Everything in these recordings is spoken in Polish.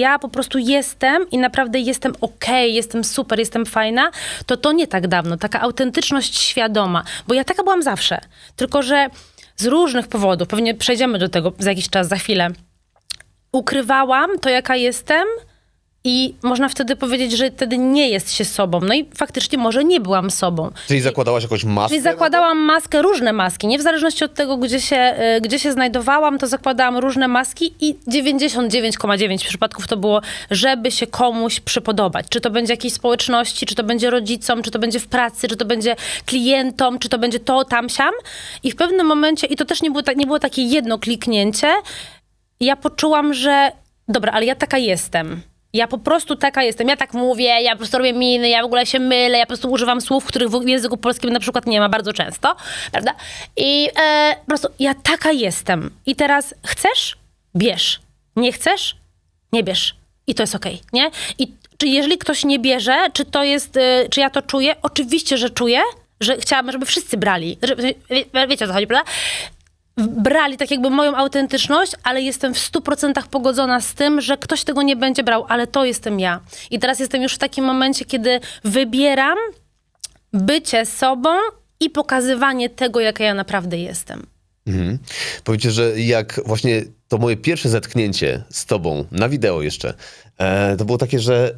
ja po prostu jestem i naprawdę jestem okej, jestem super, jestem fajna, to to nie tak dawno, taka autentyczność świadoma, bo ja taka byłam zawsze, tylko że z różnych powodów, pewnie przejdziemy do tego za jakiś czas, za chwilę, ukrywałam to, jaka jestem i można wtedy powiedzieć, że wtedy nie jest się sobą. No i faktycznie może nie byłam sobą. Czyli zakładałaś jakąś maskę? Czyli zakładałam maskę, różne maski. Nie w zależności od tego, gdzie się, y, gdzie się znajdowałam, to zakładałam różne maski i 99,9 przypadków to było, żeby się komuś przypodobać. Czy to będzie jakiejś społeczności, czy to będzie rodzicom, czy to będzie w pracy, czy to będzie klientom, czy to będzie to, tam, siam. I w pewnym momencie, i to też nie było, tak- nie było takie jedno kliknięcie, ja poczułam, że dobra, ale ja taka jestem. Ja po prostu taka jestem. Ja tak mówię, ja po prostu robię miny, ja w ogóle się mylę, ja po prostu używam słów, których w języku polskim na przykład nie ma bardzo często, prawda? I e, po prostu ja taka jestem. I teraz chcesz? Bierz. Nie chcesz? Nie bierz. I to jest okej, nie? I czy jeżeli ktoś nie bierze, czy to jest, e, czy ja to czuję? Oczywiście, że czuję, że chciałabym, żeby wszyscy brali. Że, wie, wiecie o co chodzi, prawda? Brali tak jakby moją autentyczność, ale jestem w 100% pogodzona z tym, że ktoś tego nie będzie brał, ale to jestem ja. I teraz jestem już w takim momencie, kiedy wybieram bycie sobą i pokazywanie tego, jaka ja naprawdę jestem. Mhm. Powiedzcie, że jak właśnie to moje pierwsze zetknięcie z tobą, na wideo jeszcze, e, to było takie, że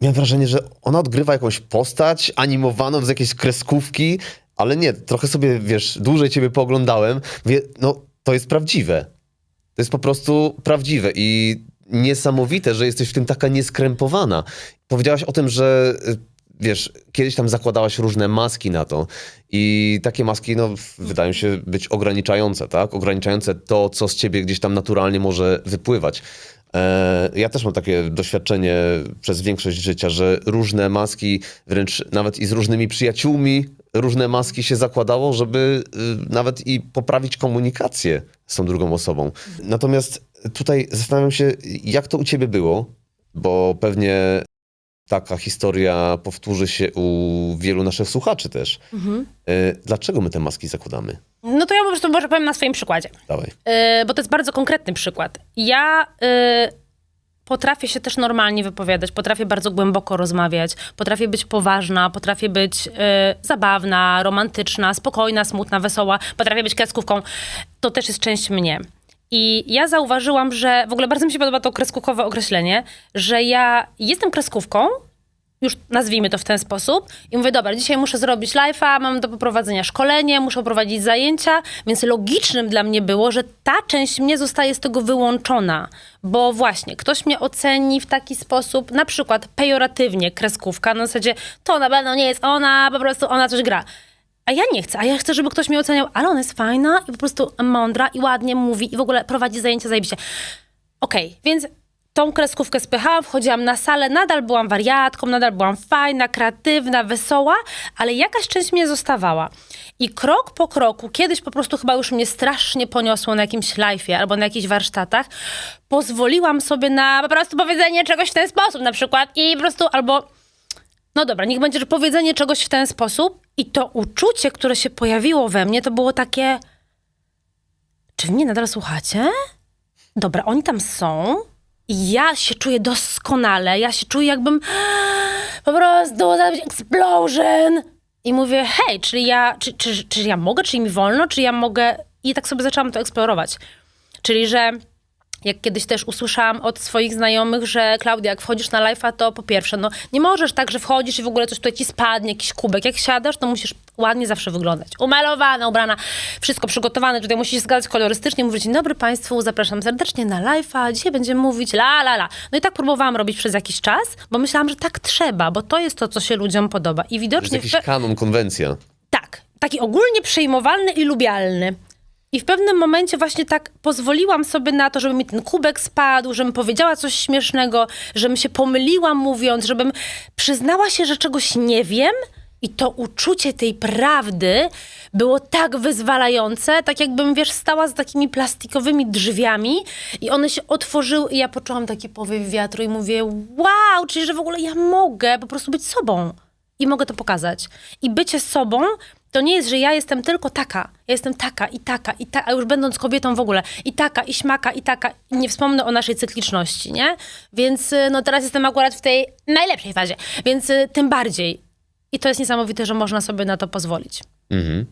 miałem wrażenie, że ona odgrywa jakąś postać animowaną z jakiejś kreskówki, ale nie, trochę sobie, wiesz, dłużej ciebie pooglądałem, mówię, no to jest prawdziwe. To jest po prostu prawdziwe i niesamowite, że jesteś w tym taka nieskrępowana. Powiedziałaś o tym, że y, wiesz, kiedyś tam zakładałaś różne maski na to i takie maski, no, wydają się być ograniczające, tak? Ograniczające to, co z ciebie gdzieś tam naturalnie może wypływać. E, Ja też mam takie doświadczenie przez większość życia, że różne maski, wręcz nawet i z różnymi przyjaciółmi, różne maski się zakładało, żeby y, nawet i poprawić komunikację z tą drugą osobą. Natomiast tutaj zastanawiam się, jak to u ciebie było, bo pewnie taka historia powtórzy się u wielu naszych słuchaczy też. E, Dlaczego my te maski zakładamy? No to ja po prostu może powiem na swoim przykładzie. Dawaj. Yy, bo to jest bardzo konkretny przykład. Ja yy, potrafię się też normalnie wypowiadać, potrafię bardzo głęboko rozmawiać, potrafię być poważna, potrafię być yy, zabawna, romantyczna, spokojna, smutna, wesoła, potrafię być kreskówką. To też jest część mnie. I ja zauważyłam, że w ogóle bardzo mi się podoba to kreskówkowe określenie, że ja jestem kreskówką, już nazwijmy to w ten sposób. I mówię, dobra, dzisiaj muszę zrobić live'a, mam do poprowadzenia szkolenie, muszę prowadzić zajęcia, więc logicznym dla mnie było, że ta część mnie zostaje z tego wyłączona. Bo właśnie, ktoś mnie oceni w taki sposób, na przykład pejoratywnie, kreskówka, na zasadzie to na pewno nie jest ona, po prostu ona coś gra. A ja nie chcę, a ja chcę, żeby ktoś mnie oceniał, ale ona jest fajna i po prostu mądra i ładnie mówi i w ogóle prowadzi zajęcia zajebiście. Okej, więc tą kreskówkę spychałam, wchodziłam na salę, nadal byłam wariatką, nadal byłam fajna, kreatywna, wesoła, ale jakaś część mnie zostawała. I krok po kroku, kiedyś po prostu chyba już mnie strasznie poniosło na jakimś live'ie albo na jakichś warsztatach, pozwoliłam sobie na po prostu powiedzenie czegoś w ten sposób na przykład i po prostu albo no dobra, niech będzie, że powiedzenie czegoś w ten sposób i to uczucie, które się pojawiło we mnie, to było takie czy mnie nadal słuchacie? Dobra, oni tam są. Ja się czuję doskonale. Ja się czuję jakbym po prostu zrobić explosion. I mówię, hej, czyli ja, czy, czy, czy ja mogę, czy mi wolno, czy ja mogę... I tak sobie zaczęłam to eksplorować. Czyli, że jak kiedyś też usłyszałam od swoich znajomych, że Klaudia, jak wchodzisz na live'a, to po pierwsze, no nie możesz tak, że wchodzisz i w ogóle coś tutaj ci spadnie, jakiś kubek. Jak siadasz, to musisz ładnie zawsze wyglądać. Umalowana, ubrana, wszystko przygotowane. Tutaj musisz się zgadzać kolorystycznie, mówić dzień dobry Państwu, zapraszam serdecznie na live'a, dzisiaj będziemy mówić la, la, la. No i tak próbowałam robić przez jakiś czas, bo myślałam, że tak trzeba, bo to jest to, co się ludziom podoba. I To jest widocznie... jakiś kanon, konwencja. tak, taki ogólnie przyjmowalny i lubialny. I w pewnym momencie właśnie tak pozwoliłam sobie na to, żeby mi ten kubek spadł, żebym powiedziała coś śmiesznego, żebym się pomyliła mówiąc, żebym przyznała się, że czegoś nie wiem. I to uczucie tej prawdy było tak wyzwalające, tak jakbym, wiesz, stała z takimi plastikowymi drzwiami i one się otworzyły i ja poczułam taki powiew wiatru i mówię, wow, czyli że w ogóle ja mogę po prostu być sobą i mogę to pokazać. I bycie sobą to nie jest, że ja jestem tylko taka. Ja jestem taka i taka i taka, a już będąc kobietą w ogóle. I taka, i śmaka, i taka. I nie wspomnę o naszej cykliczności, nie? Więc y, no teraz jestem akurat w tej najlepszej fazie. Więc y, tym bardziej. I to jest niesamowite, że można sobie na to pozwolić. Mhm.